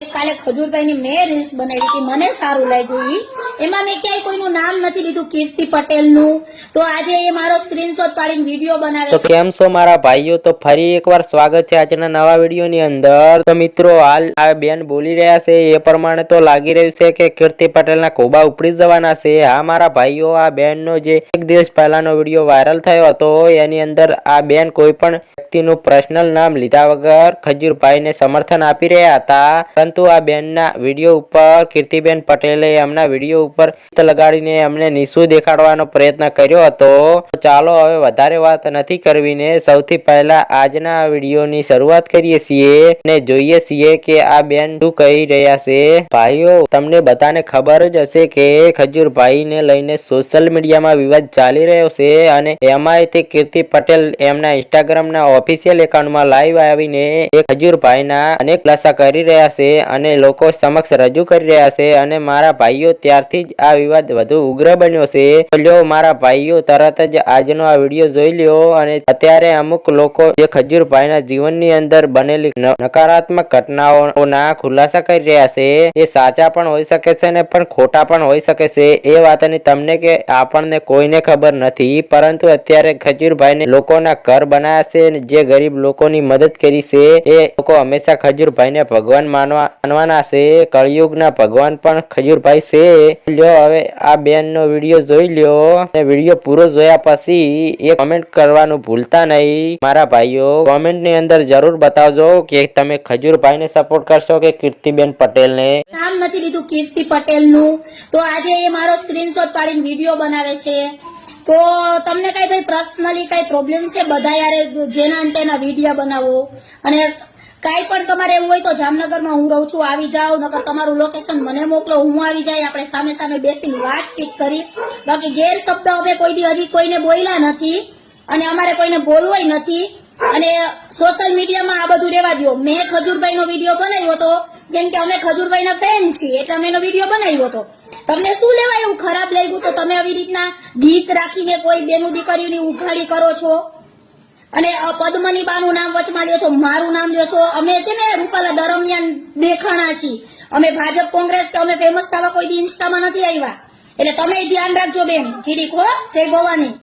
કાલે ખજૂરભાઈની મેં રીલ્સ બનાવી હતી. મને સારું લાગ્યું ઈ. એમાં મેં ક્યાંય કોઈનું નામ નથી લીધું કીર્તિ પટેલનું. તો આજે એ મારો સ્ક્રીનશોટ પાડીને વીડિયો બનાવે તો કેમ છો મારા ભાઈઓ? તો ફરી એકવાર સ્વાગત છે આજના નવા વિડીયોની અંદર. તો મિત્રો હાલ આ બેન બોલી રહ્યા છે એ પ્રમાણે તો લાગી રહ્યું છે કે કીર્તિ પટેલના કોબા ઉપડી જવાના છે. હા મારા ભાઈઓ આ બેનનો જે એક દિવસ પહેલાનો વીડિયો વાયરલ થયો હતો એની અંદર આ બેન કોઈ પણ વ્યક્તિનું પર્સનલ નામ લીધા વગર ખજૂરભાઈને સમર્થન આપી રહ્યા હતા. પરંતુ આ બેનના વીડિયો ઉપર કીર્તિબેન પટેલે એમના વીડિયો ઉપર લગાડીને એમને નીસું દેખાડવાનો પ્રયત્ન કર્યો હતો. ચાલો હવે વધારે વાત નથી કરવીને સૌથી પહેલા આજના વિડીયોની શરૂઆત કરીએ છીએ અને જોઈએ છીએ કે આ બેન શું કહી રહ્યા છે. ભાઈઓ, તમને બધાને ખબર જ હશે કે ખજૂરભાઈને લઈને સોશિયલ મીડિયામાં વિવાદ ચાલી રહ્યો છે અને એમાંય તે કીર્તિ પટેલ એમના ઇન્સ્ટાગ્રામના ઓફિશિયલ એકાઉન્ટમાં લાઈવ આવીને એ ખજૂરભાઈના અનેક ખુલાસા કરી રહ્યા છે અને લોકો સમક્ષ રજૂ કરી રહ્યા છે અને મારા ભાઈઓ ત્યારથી જ આ વિવાદ વધુ ઉગ્ર બન્યો છે. લ્યો મારા ભાઈઓ તરત જ આજનો આ વીડિયો જોઈ લ્યો અને અત્યારે અમુક લોકો જે ખજૂરભાઈના જીવનની અંદર બનેલી નકારાત્મક ઘટનાઓના ખુલાસા કરી રહ્યા છે, એ સાચા પણ હોઈ શકે છે ને પણ ખોટા પણ હોઈ શકે છે. એ વાતની તમને કે આપણને કોઈને ખબર નથી, પરંતુ અત્યારે ખજૂરભાઈને લોકોના ઘર બનાવ્યા છે જે ગરીબ લોકોની મદદ કરી છે, એ લોકો હંમેશા ખજૂરભાઈને ભગવાન માનવા માનવાના છે. કળિયુગના ભગવાન પણ ખજૂરભાઈ છે. લ્યો, હવે આ બેનનો વીડિયો જોઈ લ્યો. અને વીડિયો પૂરો જોયા પછી એ કોમેન્ટ કરવાનું ભૂલતા નહીં. મારા ભાઈઓ કોમેન્ટની અંદર જરૂર બતાવજો કે તમે ખજૂરભાઈને સપોર્ટ કરશો કે કીર્તિબેન પટેલને. નામ નથી લીધું કીર્તિ પટેલનું. તો આજે એ મારો સ્ક્રીનશોટ પાડીને વીડિયો બનાવે છે. તો તમને કઈ ભાઈ પર્સનલી કઈ પ્રોબ્લેમ છે? બધા યારે જેના તેના વીડિયો બનાવો. અને કાંઈ પણ તમારે એવું હોય તો જામનગરમાં હું રહું છું, આવી જાઓ, નકર તમારું લોકેશન મને મોકલો, હું આવી જાય, આપણે સામે સામે બેસીને વાતચીત કરી. બાકી ગેરશબ્દ અમે કોઈ દી હજી કોઈને બોલ્યા નથી અને અમારે કોઈને બોલવાય નથી. અને સોશિયલ મીડિયામાં આ બધું રેવા દો મેં ખજૂરભાઈનો વીડિયો બનાવ્યો હતો, કેમ કે અમે ખજૂરભાઈના ફેન છીએ, એટલે અમે એનો વીડિયો બનાવ્યો હતો. તમને શું લેવાય એવું ખરાબ લાગ્યું? તો તમે આવી રીતના ગીત રાખીને કોઈ બેનું દીકરીઓની ઉઘાડી કરો છો? અને પદ્મની બાનું નામ વચમાં લ્યો છો, મારું નામ લ્યો છો. અમે છે ને રૂપાલા દરમિયાન દેખાણા છીએ. અમે ભાજપ, કોંગ્રેસ કે અમે ફેમસ થવા કોઈ ઇન્સ્ટામાં નથી આવ્યા. એટલે તમે ધ્યાન રાખજો બેન. જીરીક હો, જય ભવાની.